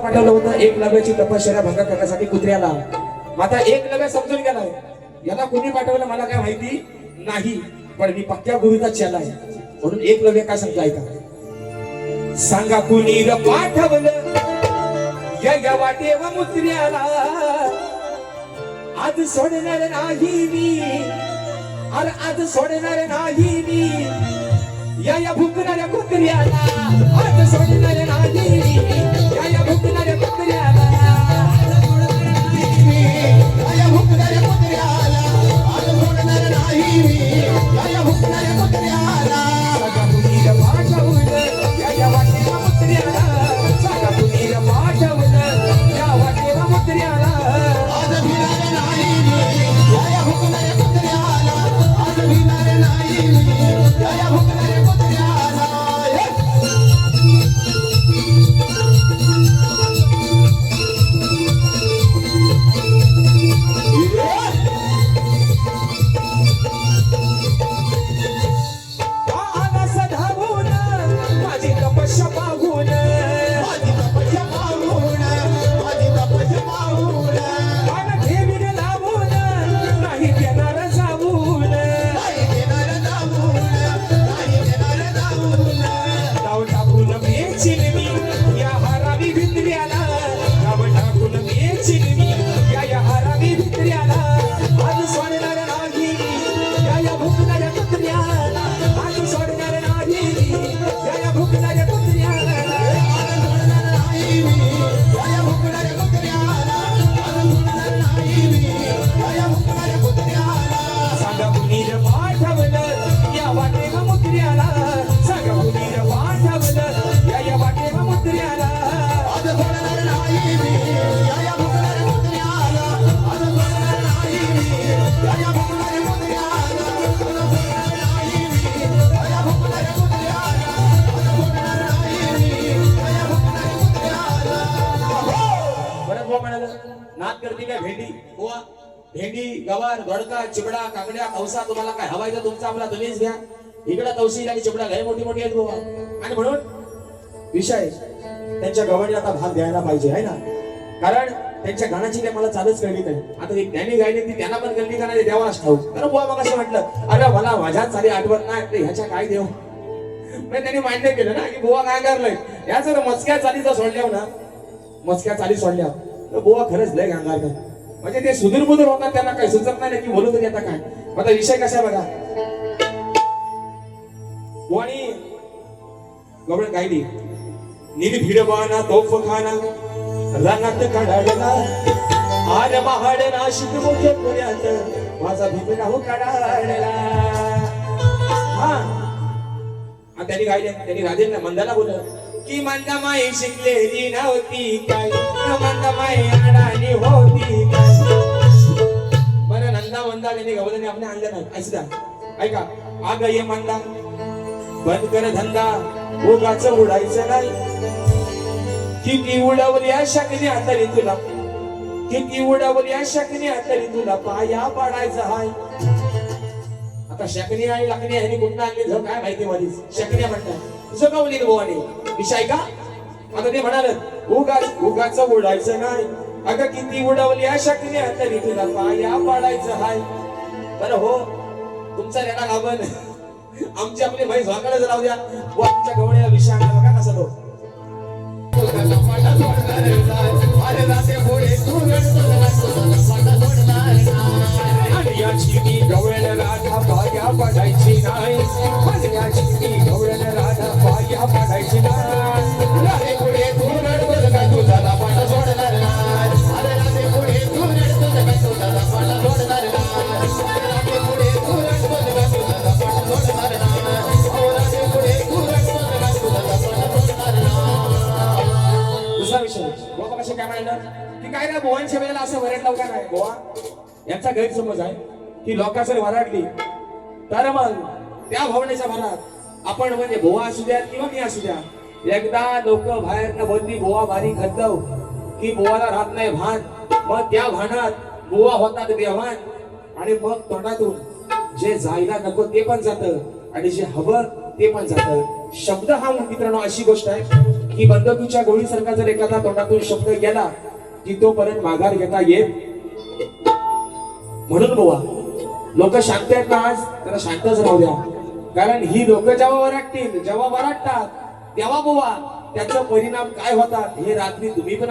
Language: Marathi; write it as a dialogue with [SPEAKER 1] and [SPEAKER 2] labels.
[SPEAKER 1] पाठवलं होतं एक लव्याची तपश्चर्या भंग करण्यासाठी कुत्र्याला मग आता एक लव्या समजून गेलाय. याला कोणी पाठवलं मला काय माहिती नाही पण मी पक्क्या गुरुचा चेला आहे. म्हणून एक लव्य काय सांगतो ऐका सांगा कुणी र पाठवलं? या या वाटेव मुत्र्याला. आज सोडणार नाही मी. अरे आज सोडणार नाही मी. या या भुकणाऱ्या कुत्र्याला. आज सोडणार नाही मी. या गोवा भेंडी गवार दोडका चिबडा काकड्या कवसा तुम्हाला काय हवायचं तुमचा आपला तुम्हीच घ्या. इकडे तवशी आणि चिबडा लय मोठी मोठी आहेत गोवा आणि म्हणून विषय त्यांच्या गव्हाने आता भाग द्यायला पाहिजे आहे ना? कारण त्यांच्या गाण्याची काही मला चालच कळली नाही. आता एक त्यांनी गायली ती त्यांना पण कळली का नाही देवालाच ठाऊक. बुवा मग असं म्हटलं अरे मला माझ्या चाली आठवत नाही ह्याच्या काय देव म्हणजे त्यांनी मान्य केलं ना की बुवा काय करलंय? या जर मस्क्या चालीचा सोडल्या ना मस्क्या चाली सोडल्या तर बुवा खरंच लय गांगार म्हणजे ते सुधीर बुधीर होतात त्यांना काही सुचत नाही की बोलू तरी आता काय? आता विषय कसा आहे बघा. बुवानी गवळ गायली. निर्भिडवाना तोफ खाना रानात कडाडला आर महाड नाशिक मोठे पुण्यात माझा भिपणा हो कडाडला हा. त्यांनी गायले त्यांनी राजेंना मंदाला बोललं की मंदामाई शिकलेली नव्हती काय? मंदामाई अडाणी होती नंदा मंदा त्यांनी आपण आणलं नाही. ऐसदा ऐका. आग ये म्हणला बंद कर धंदा. उगाच उडायचं नाही. किती उडवली शकणे तरी तुला. किती उडवली शकणे तरी तुला. पाया पाडायचा हाय. आता शकणी आणि लाकणी ह्यानी कुठं आणली झ काय माहिती माझी शकण्या म्हणतात. जगवली गोवाने विषय का आता ते म्हणाल उगाच उगाच उडायचं नाही. अगं किती उडवली या शकण्या तरी तुला. पाया पाडायचं हाय. बरं हो तुमचा रेडा गाभण आमची आपली म्हैस वाकडच राहू द्या. व आमच्या गवळ्याला विषय आणा बघा कसा तो. राधा पाया पडायची नाही. आणि राधा पाया पडायची नाही. काय की काय नाही बोवांच्या शिवेला असं वरड का नाही गोवा यांचा गैरसमज आहे. की लोका जर वराडली. तर मग त्या भावनेच्या भरात आपण म्हणजे बोवा असू द्या किंवा मी असू द्या एकदा लोक बाहेर न बंदी भारी खतव की बोवाला राहत नाही भान. मग त्या भानात गोवा होतात बेभान आणि मग तोंडातून जे जायला नको ते पण जात. आणि जे हवं ते पण जात. शब्द हा मित्रांनो अशी गोष्ट आहे. की बंदुकीच्या गोळीसारखा जर एखादा तोंडातून शब्द गेला की तोपर्यंत माघार घेता येत म्हणून बोवा लोक शांत आहेत ना आज? त्याला शांतच राहू द्या. कारण ही लोक जेव्हा वराटतील जेव्हा वराटतात तेव्हा बोवा त्याचा परिणाम काय होतात हे रात्री तुम्ही पण